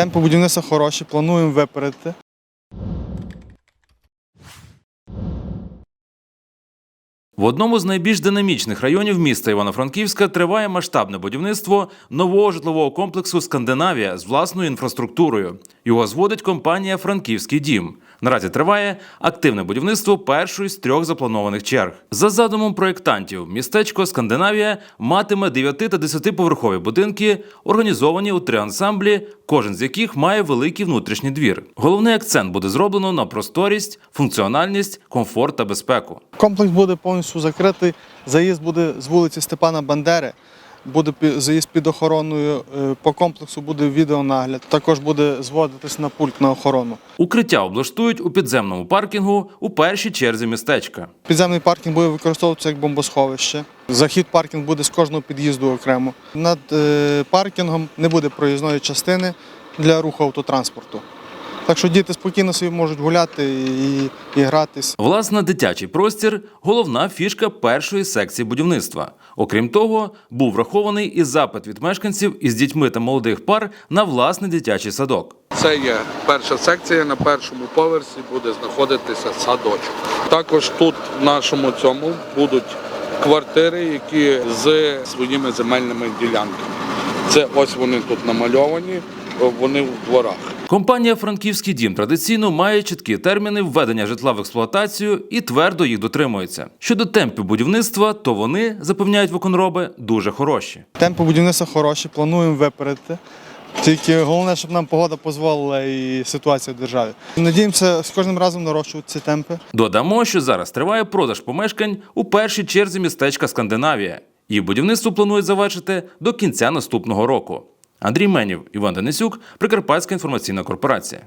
Темпи будівництва хороші, плануємо випередити. В одному з найбільш динамічних районів міста Івано-Франківська триває масштабне будівництво нового житлового комплексу Скандинавія з власною інфраструктурою. Його зводить компанія Франківський дім. Наразі триває активне будівництво першої з трьох запланованих черг. За задумом проєктантів, містечко Скандинавія матиме 9 та 10 поверхові будинки, організовані у три ансамблі, кожен з яких має великий внутрішній двір. Головний акцент буде зроблено на просторість, функціональність, комфорт та безпеку. Комплекс буде повністю закритий. Заїзд буде з вулиці Степана Бандери. Буде заїзд під охороною. е, По комплексу буде відеонагляд. Також буде зводитись на пульт на охорону. Укриття облаштують у підземному паркінгу у першій черзі містечка. Підземний паркінг буде використовуватися як бомбосховище. Захід паркінг буде з кожного під'їзду окремо. Над е, паркінгом не буде проїзної частини для руху автотранспорту. Так що діти спокійно собі можуть гуляти і, і гратись. Власне, дитячий простір головна фішка першої секції будівництва. Окрім того, був врахований і запит від мешканців із дітьми та молодих пар на власний дитячий садок. Це є перша секція. На першому поверсі буде знаходитися садочок. Також тут, в нашому цьому, будуть квартири, які з своїми земельними ділянками. Це ось вони тут намальовані, вони в дворах. Компанія Франківський дім традиційно має чіткі терміни введення житла в експлуатацію і твердо їх дотримується. Щодо темпів будівництва, то вони запевняють виконроби дуже хороші. Темпи будівництва хороші, плануємо випередити. Тільки головне, щоб нам погода дозволила і ситуація в державі. Надіємося, з кожним разом нарощувати ці темпи. Додамо, що зараз триває продаж помешкань у першій черзі містечка Скандинавія. Її будівництво планують завершити до кінця наступного року. Андрій Менів, Іван Денисюк, Прикарпатська інформаційна корпорація.